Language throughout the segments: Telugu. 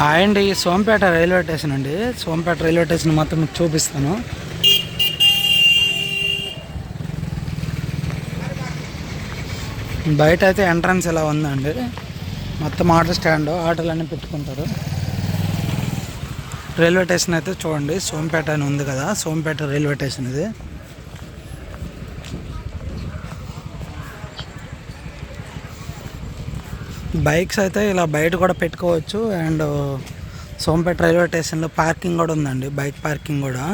అండి సోంపేట రైల్వే స్టేషన్ అండి. సోంపేట రైల్వే స్టేషన్ మొత్తం మీకు చూపిస్తాను. బయట అయితే ఎంట్రన్స్ ఇలా ఉందండి. మొత్తం ఆటో స్టాండ్ ఆటోలన్నీ పెట్టుకుంటారు. రైల్వే స్టేషన్ అయితే చూడండి సోంపేట అని ఉంది కదా సోంపేట రైల్వే స్టేషన్ ఇది. బైక్స్ అయితే ఇలా బయట కూడా పెట్టుకోవచ్చు. అండ్ సోంపేట రైల్వే స్టేషన్లో పార్కింగ్ కూడా ఉందండి. బైక్ పార్కింగ్ కూడా.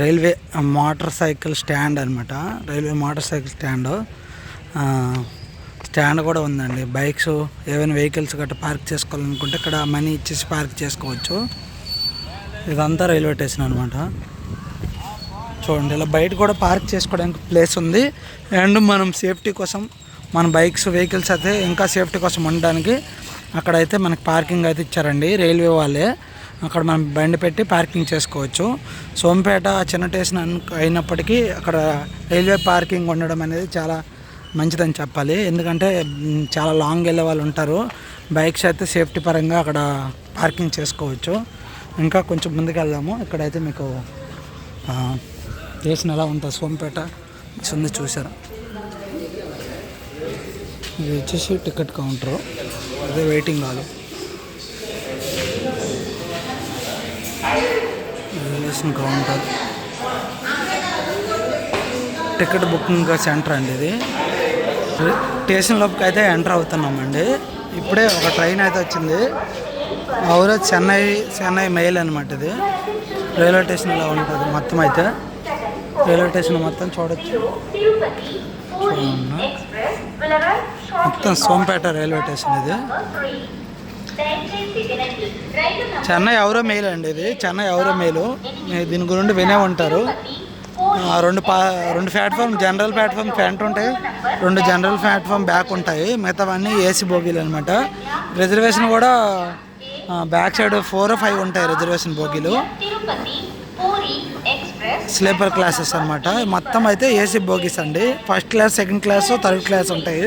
రైల్వే మోటార్ సైకిల్ స్టాండ్ అనమాట railway motorcycle stand. Stand కూడా ఉందండి. బైక్స్ ఏవైనా వెహికల్స్ గట్రా పార్క్ చేసుకోవాలనుకుంటే ఇక్కడ మనీ ఇచ్చేసి పార్క్ చేసుకోవచ్చు. ఇదంతా రైల్వే స్టేషన్ అనమాట చూడండి ఇలా బయట కూడా పార్క్ చేసుకోవడానికి ప్లేస్ ఉంది. అండ్ మనం సేఫ్టీ కోసం మన బైక్స్ వెహికల్స్ అయితే ఇంకా సేఫ్టీ కోసం ఉండడానికి అక్కడైతే మనకి పార్కింగ్ అయితే ఇచ్చారండి. రైల్వే వాళ్ళే. అక్కడ మనం బండి పెట్టి పార్కింగ్ చేసుకోవచ్చు. సోంపేట చిన్న స్టేషన్ అయినప్పటికీ అక్కడ రైల్వే పార్కింగ్ ఉండడం అనేది చాలా మంచిదని చెప్పాలి. ఎందుకంటే చాలా లాంగ్ వెళ్ళే వాళ్ళు ఉంటారు. బైక్స్ అయితే సేఫ్టీ పరంగా అక్కడ పార్కింగ్ చేసుకోవచ్చు. ఇంకా కొంచెం ముందుకు వెళ్దాము. ఇక్కడైతే మీకు ఆ, స్టేషన్ ఎలా ఉంటుంది సోంపేట. ఉంది ఇది వచ్చేసి టికెట్ కౌంటర్. అదే waiting hall. Reservation counter ticket booking centre అండి ఇది. స్టేషన్ లోపలికి అయితే ఎంటర్ అవుతున్నామండి. ఇప్పుడే ఒక ట్రైన్ అయితే వచ్చింది. ఔరా చెన్నై చెన్నై మెయిల్ అనమాట ఇది. రైల్వే స్టేషన్ ఇలా ఉంటుంది మొత్తం అయితే. రైల్వే స్టేషన్ మొత్తం చూడొచ్చు. చూడండి. మొత్తం సోంపేట రైల్వే స్టేషన్ ఇది. చెన్నై ఎవరో మెయిల్ అండి ఇది. చెన్నై ఎవరో మెయిల్ దీని గురించి వినే ఉంటారు. రెండు పా రెండు ప్లాట్ఫామ్ జనరల్ ప్లాట్ఫామ్ ఫ్రంట్ ఉంటాయి. రెండు జనరల్ ప్లాట్ఫామ్ బ్యాక్ ఉంటాయి. మిగతావన్నీ ఏసీ బోగీలు అనమాట రిజర్వేషన్ కూడా బ్యాక్ సైడ్ ఫోర్ ఫైవ్ ఉంటాయి రిజర్వేషన్ బోగీలు స్లీపర్ క్లాసెస్ అనమాట మొత్తం అయితే ఏసీ బోగీస్ అండి. First class second class third class ఉంటాయి.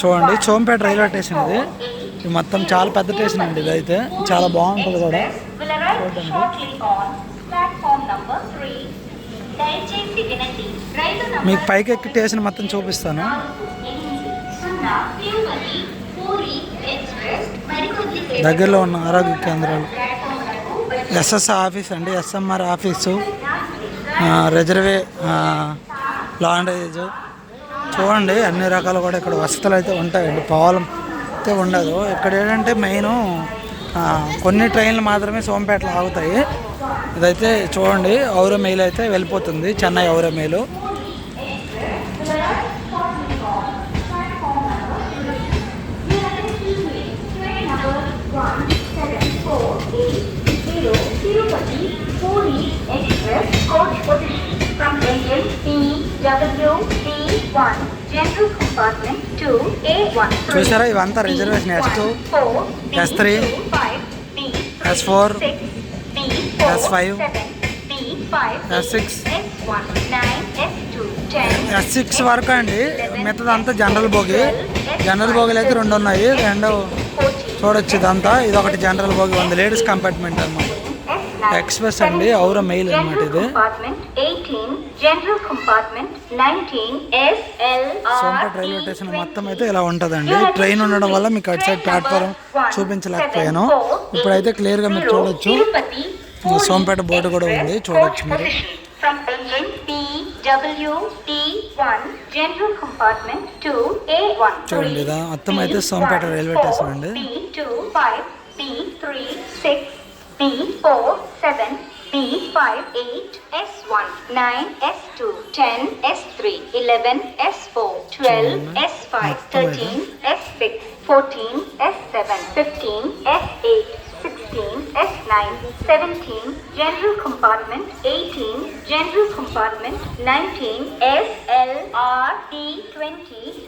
చూడండి సోంపేట రైల్వే స్టేషన్ ఇది. ఇది మొత్తం చాలా పెద్ద స్టేషన్ అండి ఇది అయితే. చాలా బాగుంటుంది కూడా. మీకు పైకి ఎక్కి స్టేషన్ మొత్తం చూపిస్తాను. దగ్గరలో ఉన్న ఆరోగ్య కేంద్రాలు. ఎస్ఎస్ ఆఫీస్ అండి ఎస్ఎంఆర్ ఆఫీసు రిజర్వే లాండేజ్ చూడండి అన్ని రకాలు కూడా ఇక్కడ వసతులు అయితే ఉంటాయండి. పాలం అయితే ఉండదు. ఇక్కడ ఏంటంటే మెయిన్ కొన్ని ట్రైన్లు మాత్రమే సోంపేటలో ఆగుతాయి. ఇదైతే చూడండి ఔరమేలు అయితే వెళ్ళిపోతుంది Chennai ఔరమేలు mail Tirupati Puri Express coach position from engine PWD1 general compartment to A1 చూసారా? ఇవంతా reservation S two S3, S4, S5, S6, S six వరకు అండి. మిగతాది అంతా జనరల్ బోగి జనరల్ బోగీలు అయితే రెండు ఉన్నాయి. రెండు చూడొచ్చు ఇదంతా. ఇది ఒకటి జనరల్ బోగి ఉంది లేడీస్ కంపార్ట్మెంట్ అనమాట ఎక్స్ప్రెస్ అండి ఔర మెయిల్ అనమాట ఇది compartment 18 general compartment 19 Sompeta railway station మొత్తం అయితే ఇలా ఉంటుందండి ట్రైన్ ఉండడం వల్ల మీకు అటు సైడ్ ప్లాట్ఫారం చూపించలేకపోయాను ఇప్పుడైతే క్లియర్గా మీరు చూడొచ్చు సోంపేట బోర్డు కూడా ఉంది చూడొచ్చు మీరు From engine PWD1 general compartment to A1 చూడండి మొత్తం అయితే సోంపేట రైల్వే స్టేషన్ అండి B2 5 B3 6 B4 7 B5 8 S1 9 S2 10 S3 11 S4 12 S5 13 S6 14 S7 15 S8 16 S9 17 general compartment. 18 general compartment. 19 SLR T20